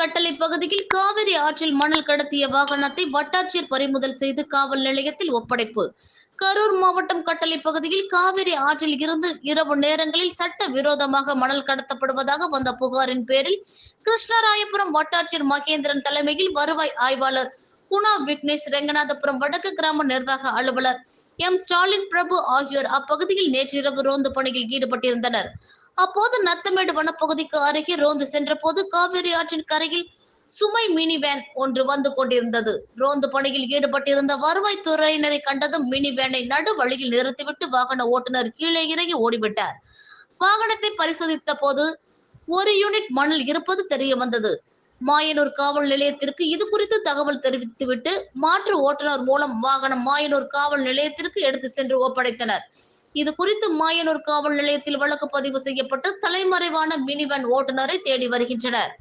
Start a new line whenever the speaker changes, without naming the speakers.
கட்டளை பகுதியில் காவிரி ஆற்றில் மணல் கடத்திய வாகனத்தை வட்டாட்சியர் பறிமுதல் செய்து காவல் நிலையத்தில் ஒப்படைப்பு. கரூர் மாவட்டம் கட்டளை பகுதியில் காவிரி ஆற்றில் இருந்து இரவு நேரங்களில் சட்ட விரோதமாக மணல் கடத்தப்படுவதாக வந்த புகாரின் பேரில் கிருஷ்ணராயபுரம் வட்டாட்சியர் மகேந்திரன் தலைமையில் வருவாய் ஆய்வாளர் குணா விக்னேஷ் ரெங்கநாதபுரம் வடக்கு கிராம நிர்வாக அலுவலர் எம் ஸ்டாலின் பிரபு ஆகியோர் அப்பகுதியில் நேற்றிரவு ரோந்து பணியில் ஈடுபட்டிருந்தனர். அப்போது நத்தமேடு வனப்பகுதிக்கு அருகே ரோந்து சென்ற போது காவிரி ஆற்றின் கரையில் சுமை மினி வேன் ஒன்று வந்து கொண்டிருந்தது. ரோந்து பணியில் ஈடுபட்டிருந்த வருவாய் துறையினரை கண்டதும் மினி வேனை நடு வழியில் நிறுத்திவிட்டு வாகன ஓட்டுநர் கீழே இறங்கி ஓடிவிட்டார். வாகனத்தை பரிசோதித்த போது ஒரு யூனிட் மணல் இருப்பது தெரிய வந்தது. மாயனூர் காவல் நிலையத்திற்கு இது குறித்து தகவல் தெரிவித்துவிட்டு மாற்று ஓட்டுநர் மூலம் வாகனம் மாயனூர் காவல் நிலையத்திற்கு எடுத்து சென்று ஒப்படைத்தனர். இது குறித்து மாயனூர் காவல் நிலையத்தில் வழக்கு பதிவு செய்யப்பட்டு தலைமறைவான மினிவன் ஓட்டுநரை தேடி வருகின்றனர்